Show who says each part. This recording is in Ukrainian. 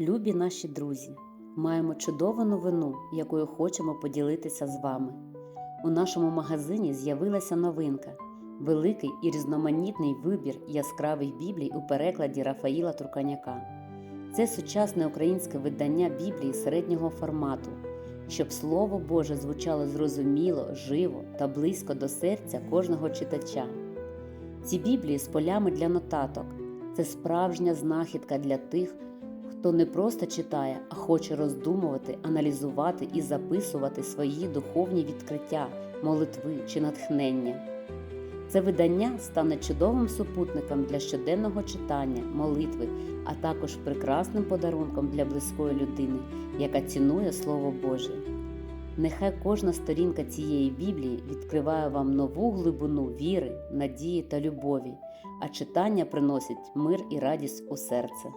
Speaker 1: Любі наші друзі, маємо чудову новину, якою хочемо поділитися з вами. У нашому магазині з'явилася новинка великий і різноманітний вибір яскравих біблій у перекладі Рафаїла Турканяка. Це сучасне українське видання Біблії середнього формату, щоб Слово Боже звучало зрозуміло, живо та близько до серця кожного читача. Ці біблії з полями для нотаток це справжня знахідка для тих, хто не просто читає, а хоче роздумувати, аналізувати і записувати свої духовні відкриття, молитви чи натхнення. Це видання стане чудовим супутником для щоденного читання, молитви, а також прекрасним подарунком для близької людини, яка цінує Слово Боже. Нехай кожна сторінка цієї Біблії відкриває вам нову глибину віри, надії та любові, а читання приносить мир і радість у серце.